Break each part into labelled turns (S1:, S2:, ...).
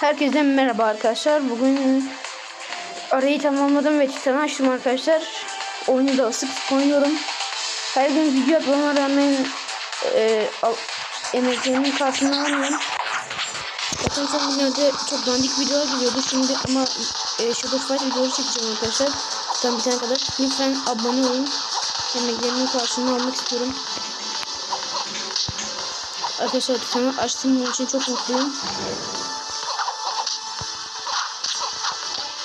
S1: Herkese merhaba arkadaşlar. Bugün arayı tamamladım ve Titan'ı açtım arkadaşlar. Oyunu da sık oynuyorum. Her gün video atmama rağmen e, al, emeklerimin karşılığını alamıyorum. Zaten son günlerde çok dandik videolar geliyordu. Şimdi ama e, Shadow Fight videoları çekeceğim arkadaşlar. Titan bitene kadar. Lütfen abone olun. Emeklerimin karşılığını almak istiyorum. Arkadaşlar Titan'ı açtığım için çok mutluyum.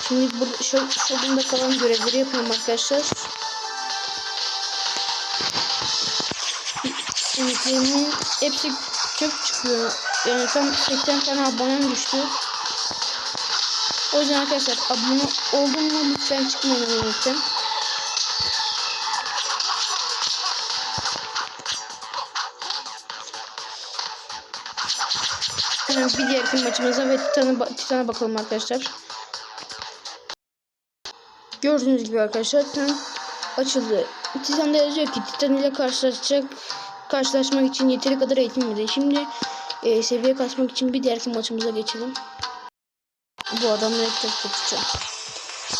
S1: Şimdi şurada kalan görevleri yapıyorum arkadaşlar. Ümitlerimin hepsi çok çıkıyor. Yani tam 80 tane abonem düştü. O yüzden arkadaşlar abone oldum mu lütfen çıkmayın abonelikten. Bir diğer maçımıza ve Titan'a bakalım arkadaşlar. Gördüğünüz gibi arkadaşlar Titan açıldı. Titan'da yazıyor ki Titan ile karşılaşacak karşılaşmak için yeteri kadar eğitilmedi. Şimdi e, seviye kasmak için bir diğer maçımıza geçelim. Bu adamları tek tutacağım.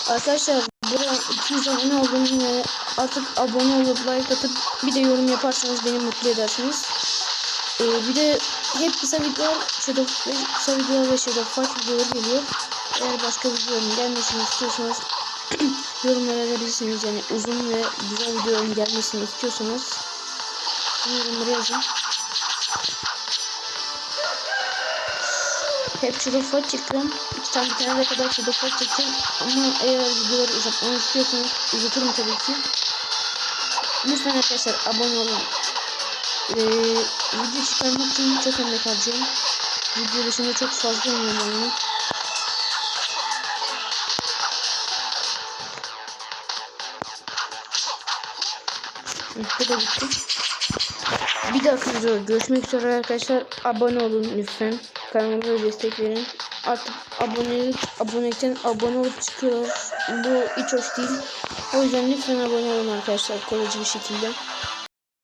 S1: Arkadaşlar buraya 200 abone oldum ve artık abone olup like atıp bir de yorum yaparsanız beni mutlu edersiniz. E, bir de hep kısa videolar, Shadow, kısa videolar ve Shadow Fight videoları geliyor. Eğer başka videoların gelmesini istiyorsanız yorumlara verirsiniz yani uzun ve güzel videoların gelmesini istiyorsanız yorumlara yazın. Hep Fight çekiyorum. İki tane bir tane kadar Fight çekeceğim. Ama eğer videoları uzatmamı istiyorsanız uzatırım tabii ki. Lütfen arkadaşlar abone olun. Ee, video çıkarmak için çok emek harcıyorum. Video dışında çok fazla onu. Da bitti. Bir videoda görüşmek üzere arkadaşlar. Abone olun lütfen. Kanalıma destek verin. Artık abonelik, abonelikten abone olup çıkıyor. Bu hiç hoş değil. O yüzden lütfen abone olun arkadaşlar. Kolayca bir şekilde.